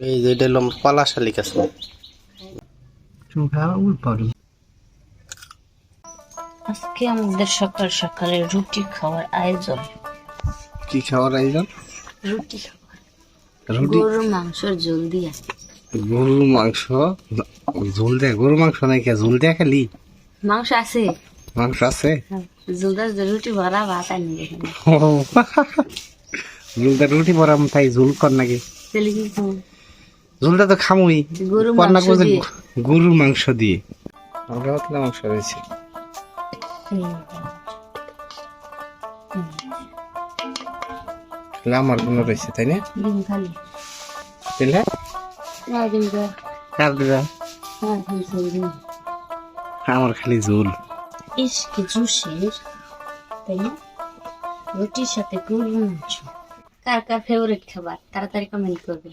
এই যে এটা হলো আমার পালা শালিক আছে। আজকে আমাদের সকাল সকালে রুটি খাওয়ার আয়োজন। কি খাওয়ার আয়োজন? রুটি খাওয়ার। রুটি? গরুর মাংসের ঝোল দিয়া। গরুর মাংস? ঝোল দেয়? গরুর মাংস নাই কে? ঝোল দেয়া খালি? মাংস আছে। মাংস আছে? ঝোল দেওয়া রুটি ভরা ভাত আনি ঝোলটা রুটি ভরা তাই ঝোল কর নাকি? ঝোলটা তো খামুই। মাংস করছে দিয়ে। গরুর মাংস দিয়ে। আমরা পাতলা মাংস রয়েছে। আমার কোনো রয়েছে তাই না? ডিম দেওয়া কার দিবা হ্যাঁ ডিম আমার খালি ঝোল। ইস কি জুসের তাই না? রুটির সাথে গরুর মাংস। কার কার ফেভারিট খাবার? তাড়াতাড়ি কমেন্ট করবে।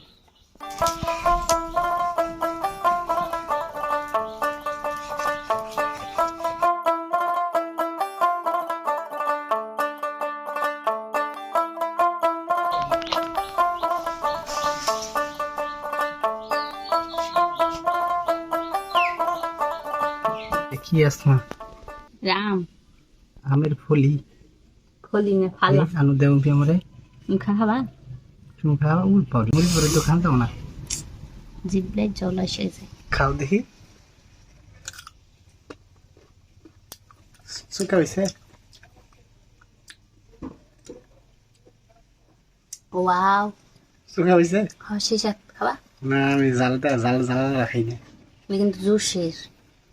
কি আসমা রাম। আমের ফলি। খলি না ফালা। আনু দেও কি আমারে? মুখা খাবা? তুমি খাওয়া উল পারি মুড়ি পরে তো খান দাও না। জিবলাই জল এসেছে খাও দেখি। সুকা হয়েছে ওয়াও। সুকা হয়েছে হসি সাত খাবা। না আমি জালটা জাল জাল রাখাই না। কিন্তু জুসের।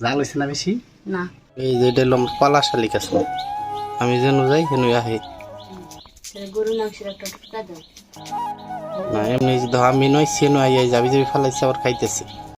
জাল হয়েছে না বেশি? না। এই যে এটা আমার পালা শালিক আছে। আমি যেন যাই হেন আহে গরু মাংসের একটা টুকরা দাও। না এমনি আমি নয় সে নয় যাবি যাবি ফালাইছে আবার খাইতেছি।